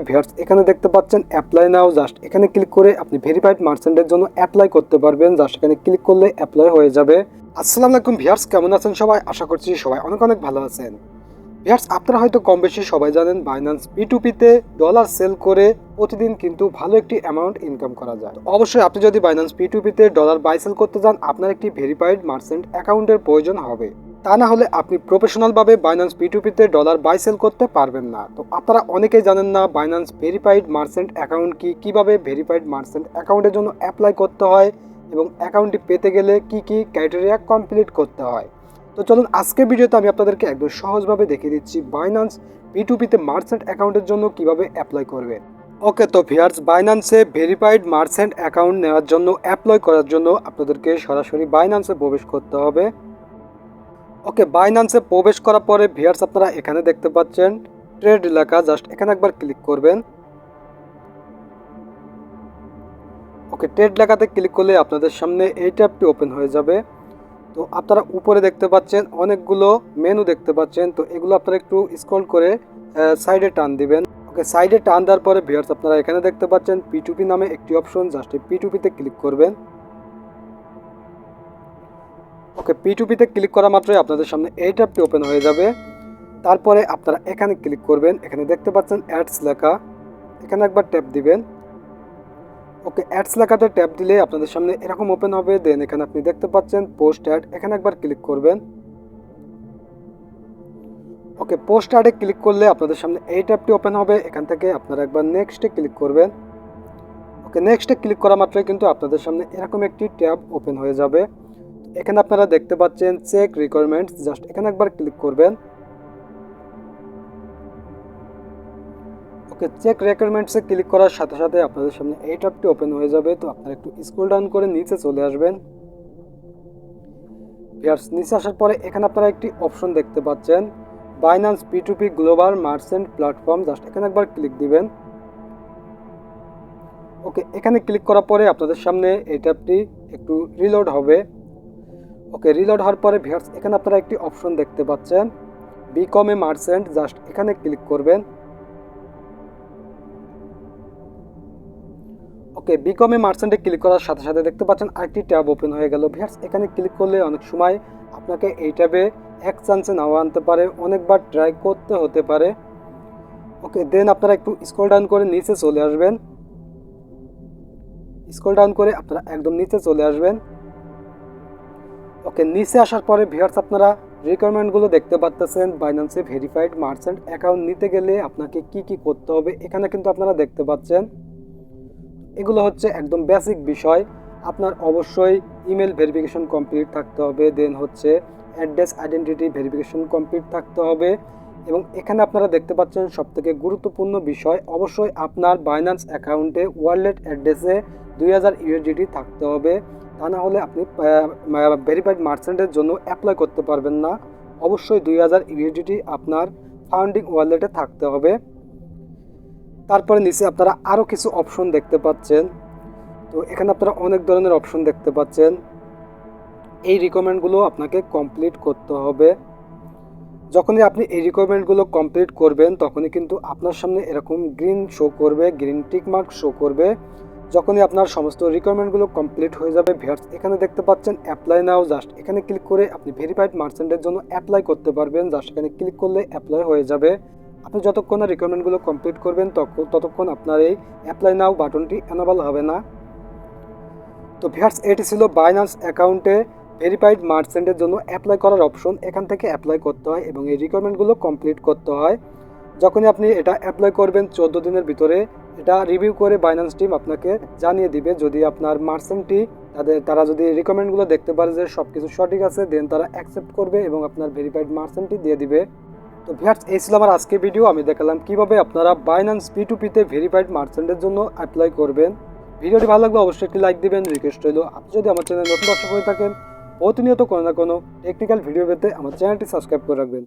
Viewers এখানে দেখতে পাচ্ছেন অ্যাপ্লাই নাও জাস্ট এখানে ক্লিক করে আপনি ভেরিফাইড মার্চেন্টের জন্য অ্যাপ্লাই করতে পারবেন জাস্ট এখানে ক্লিক করলে অ্যাপ্লাই হয়ে যাবে। আসসালামু আলাইকুম ভিউয়ার্স কেমন আছেন সবাই? আশা করছি সবাই অনেক অনেক ভালো আছেন। ভিউয়ার্স আপনারা হয়তো কম বেশি সবাই জানেন বাইন্যান্স পিটুপিতে ডলার সেল করে প্রতিদিন কিন্তু ভালো একটি অ্যামাউন্ট ইনকাম করা যায়। অবশ্যই আপনি যদি বাইন্যান্স পিটুপিতে ডলার বাই সেল করতে যান, আপনার একটি ভেরিফাইড মার্চেন্ট অ্যাকাউন্টের প্রয়োজন হবে। তা না হলে আপনি প্রফেশনালভাবে বাইন্যান্স পিটুপিতে ডলার বাই সেল করতে পারবেন না। তো আপনারা অনেকেই জানেন না বাইন্যান্স ভেরিফাইড মার্চেন্ট অ্যাকাউন্ট কি? কীভাবে ভেরিফাইড মার্চেন্ট অ্যাকাউন্টের জন্য অ্যাপ্লাই করতে হয় এবং অ্যাকাউন্টটি পেতে গেলে কি কি ক্রাইটেরিয়া কমপ্লিট করতে হয়? তো চলুন আজকে ভিডিওতে আমি আপনাদেরকে একদম সহজভাবে দেখিয়ে দিচ্ছি বাইন্যান্স পিটুপিতে মার্চেন্ট অ্যাকাউন্টের জন্য কীভাবে অ্যাপ্লাই করবেন। ওকে তো ভিয়ার্স বাইন্যান্সে ভেরিফাইড মার্চেন্ট অ্যাকাউন্ট নেওয়ার জন্য অ্যাপ্লাই করার জন্য আপনাদেরকে সরাসরি বাইন্যান্সে প্রবেশ করতে হবে। ওকে বাইনান্সে প্রবেশ করার পরে ভিয়ার্স আপনারা এখানে দেখতে পাচ্ছেন ট্রেড লেখা জাস্ট এখানে একবার ক্লিক করবেন। ওকে ট্রেড লেখাতে ক্লিক করলে আপনাদের সামনে এই ট্যাবটি ওপেন হয়ে যাবে। তো আপনারা উপরে দেখতে পাচ্ছেন অনেকগুলো মেনু দেখতে পাচ্ছেন। তো এগুলো আপনারা একটু স্ক্রল করে সাইডে টান দিবেন। ওকে সাইডে টান দেওয়ার পরে ভিউয়ার্স আপনারা এখানে দেখতে পাচ্ছেন পিটুপি নামে একটি অপশন জাস্ট এই পিটুপিতে ক্লিক করবেন। ওকে পিটুপিতে ক্লিক করা মাত্রই আপনাদের সামনে এই ট্যাবটি ওপেন হয়ে যাবে। তারপরে আপনারা এখানে ক্লিক করবেন, এখানে দেখতে পাচ্ছেন অ্যাডস লেখা। এখানে একবার ট্যাপ দিবেন। ওকে অ্যাডস লেখাতে ট্যাপ দিলে আপনাদের সামনে এরকম ওপেন হবে। দেন এখানে আপনি দেখতে পাচ্ছেন পোস্ট অ্যাড এখানে একবার ক্লিক করবেন। ওকে পোস্ট অ্যাডে ক্লিক করলে আপনাদের সামনে এই ট্যাবটি ওপেন হবে। এখান থেকে আপনারা একবার নেক্সটে ক্লিক করবেন। ওকে নেক্সটে ক্লিক করা মাত্রই কিন্তু আপনাদের সামনে এরকম একটি ট্যাব ওপেন হয়ে যাবে। এখানে আপনারা দেখতে পাচ্ছেন চেক রিকোয়ারমেন্টস জাস্ট এখানে একবার ক্লিক করবেন। ওকে চেক রিকোয়ারমেন্টসে ক্লিক করার সাথে সাথে আপনাদের সামনে এই ট্যাবটি ওপেন হয়ে যাবে, তো আপনারা একটু স্ক্রল ডাউন করে নিচে চলে আসবেন। ভিউয়ার্স নিচে আসার পরে এখানে আপনারা একটি অপশন দেখতে পাচ্ছেন Binance P global merchant platform just এখানে একবার ক্লিক দিবেন। ওকে এখানে ক্লিক করার পরে আপনাদের সামনে এই ট্যাবটি একটু রিলোড হবে। ওকে রিলোড হওয়ার পরে ভিউয়ার্স এখানে আপনারা একটি অপশন দেখতে পাচ্ছেন। বিকম এ মার্চেন্ট জাস্ট এখানে ক্লিক করবেন। ওকে বিকমে মার্চেন্টে ক্লিক করার সাথে সাথে দেখতে পাচ্ছেন আরেকটি ট্যাব ওপেন হয়ে গেল। ভিয়ার্স এখানে ক্লিক করলে অনেক সময় আপনাকে এই ট্যাবে এক চান্সে নাও আনতে পারে, অনেকবার ট্রাই করতে হতে পারে। ওকে দেন আপনারা একটু স্ক্রল ডাউন করে নিচে চলে আসবেন। স্ক্রল ডাউন করে আপনারা একদম নিচে চলে আসবেন। ওকে, নিচে আসার পরে ভিউয়ার্স, আপনারা রিকোয়ারমেন্টগুলো দেখতে পাচ্তেছেন বাইন্যান্সে ভেরিফাইড মার্চেন্ট অ্যাকাউন্ট নিতে গেলে আপনাকে কি কি করতে হবে, এখানে কিন্তু আপনারা দেখতে পাচ্ছেন। এগুলো হচ্ছে একদম বেসিক বিষয়। আপনার অবশ্যই ইমেল ভেরিফিকেশন কমপ্লিট থাকতে হবে দেন হচ্ছে অ্যাড্রেস আইডেন্টিটি ভেরিফিকেশন কমপ্লিট থাকতে হবে। এবং এখানে আপনারা দেখতে পাচ্ছেন সবথেকে গুরুত্বপূর্ণ বিষয়, অবশ্যই আপনার বাইন্যান্স অ্যাকাউন্টে ওয়ালেট অ্যাড্রেসে দুই হাজার ইউএসডিটি থাকতে হবে। তা না হলে আপনি ভেরিফাইড মার্চেন্টের জন্য অ্যাপ্লাই করতে পারবেন না। অবশ্যই দুই হাজার ইউএসডিটি আপনার ফাউন্ডিং ওয়ালেটে থাকতে হবে। তারপরে নিচে আপনারা আরও কিছু অপশন দেখতে পাচ্ছেন। তো এখানে আপনারা অনেক ধরনের অপশন দেখতে পাচ্ছেন। এই রিকমেন্ডগুলো আপনাকে কমপ্লিট করতে হবে। যখনই আপনি এই রিকোয়ারমেন্টগুলো কমপ্লিট করবেন, তখনই কিন্তু আপনার সামনে এরকম গ্রিন শো করবে গ্রিন টিক মার্ক শো করবে। যখনই আপনার সমস্ত রিকোয়ারমেন্টগুলো কমপ্লিট হয়ে যাবে ভিয়ার্স এখানে দেখতে পাচ্ছেন অ্যাপ্লাই নাও জাস্ট এখানে ক্লিক করে আপনি ভেরিফাইড মার্চেন্টের জন্য অ্যাপ্লাই করতে পারবেন। জাস্ট এখানে ক্লিক করলে অ্যাপ্লাই হয়ে যাবে। আপনি যতক্ষণ না রিকোয়ারমেন্টগুলো কমপ্লিট করবেন তখন ততক্ষণ আপনার এই অ্যাপ্লাই নাও বাটনটি অ্যানাবল হবে না। তো ভিয়ার্স এটি ছিল বাইন্যান্স অ্যাকাউন্টে ভেরিফাইড মার্চেন্টের জন্য অ্যাপ্লাই করার অপশন এখান থেকে অ্যাপ্লাই করতে হয় এবং এই রিকোয়ারমেন্টগুলো কমপ্লিট করতে হয়। যখনই আপনি এটা অ্যাপ্লাই করবেন, চোদ্দ দিনের ভিতরে এটা রিভিউ করে বাইন্যান্স টিম আপনাকে জানিয়ে দিবে যদি আপনার মার্চেন্টটি তাদের, তারা যদি রিকমেন্ডগুলো দেখতে পারে যে সব কিছু সঠিক আছে দেন তারা অ্যাকসেপ্ট করবে এবং আপনার ভেরিফাইড মার্চেন্টটি দিয়ে দিবে। তো ভিয়ার্স এই ছিল আমার আজকে ভিডিও আমি দেখালাম কীভাবে আপনারা বাইন্যান্স পি টু পিতে ভেরিফাইড মার্চেন্টের জন্য অ্যাপ্লাই করবেন। ভিডিওটি ভালো লাগলে অবশ্যই একটি লাইক দিবেন। রিকোয়েস্ট রইল, আপনি যদি আমার চ্যানেল নতুন দর্শক হয়ে থাকেন, প্রতিনিয়ত কোনো না কোনো টেকনিক্যাল ভিডিও পেতে আমার চ্যানেলটি সাবস্ক্রাইব করে রাখবেন।